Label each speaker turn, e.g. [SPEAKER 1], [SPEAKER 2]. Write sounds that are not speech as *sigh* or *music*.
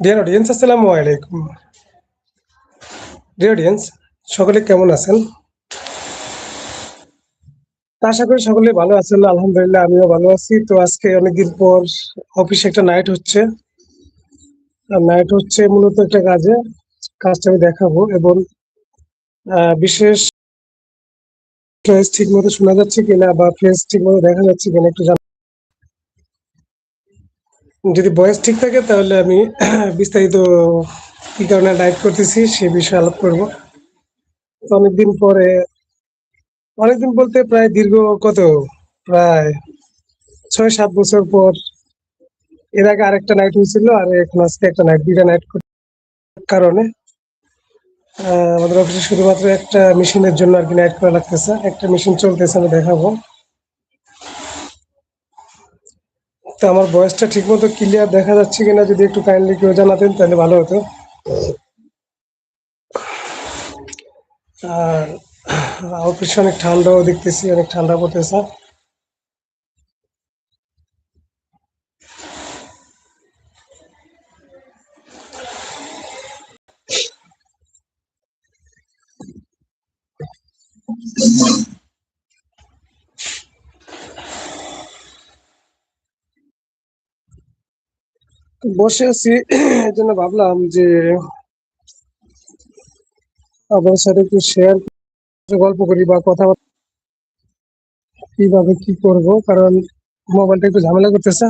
[SPEAKER 1] Dear audience আসসালামু আলাইকুম dear audience সকলে কেমন আছেন? আশা করি সকলে ভালো আছেন, আলহামদুলিল্লাহ আমিও ভালো আছি। তো আজকে অনেকদিন পর অফিসে একটা নাইট হচ্ছে। নাইট হচ্ছে মূলত একটা কাজে, কাজটা আমি দেখাবো এবং বিশেষ ফ্রেস ঠিক মতো শোনা যাচ্ছে কিনা বা ফ্রেস ঠিক মতো দেখা যাচ্ছে কিনা একটু যদি বয়স ঠিক থাকে, তাহলে আমি *clears throat* বিস্তারিত কি কারণে ডায়েট করতেছি সে বিষয়ে আলাপ করব। অনেকদিন পরে, অনেকদিন বলতে প্রায় দীর্ঘ কত? প্রায় ছয় সাত বছর পর এর আগে আরেকটা নাইট হয়েছিল, আর এখন আজকে একটা নাইট দুইটা নাইট কারণে আমাদের অফিসে শুধুমাত্র একটা মেশিনের জন্য আর কি নাইট করা লাগতেছে। একটা মেশিন চলতেছে, আমি দেখাবো। তো আমার বয়সটা ঠিক মতো ক্লিয়ার দেখা যাচ্ছে কিনা যদি একটু কাইন্ডলি কেউ জানাতেন, তাহলে ভালো হতো। আর অফিসে অনেক ঠান্ডাও দেখতেছি, অনেক ঠান্ডা পড়তেছে। তো বসে আছি, এই জন্য ভাবলাম যে আপনার সাথে একটু শেয়ার গল্প করি বা কথা কীভাবে কি করব? কারণ মোবাইলটা একটু ঝামেলা করতেছে।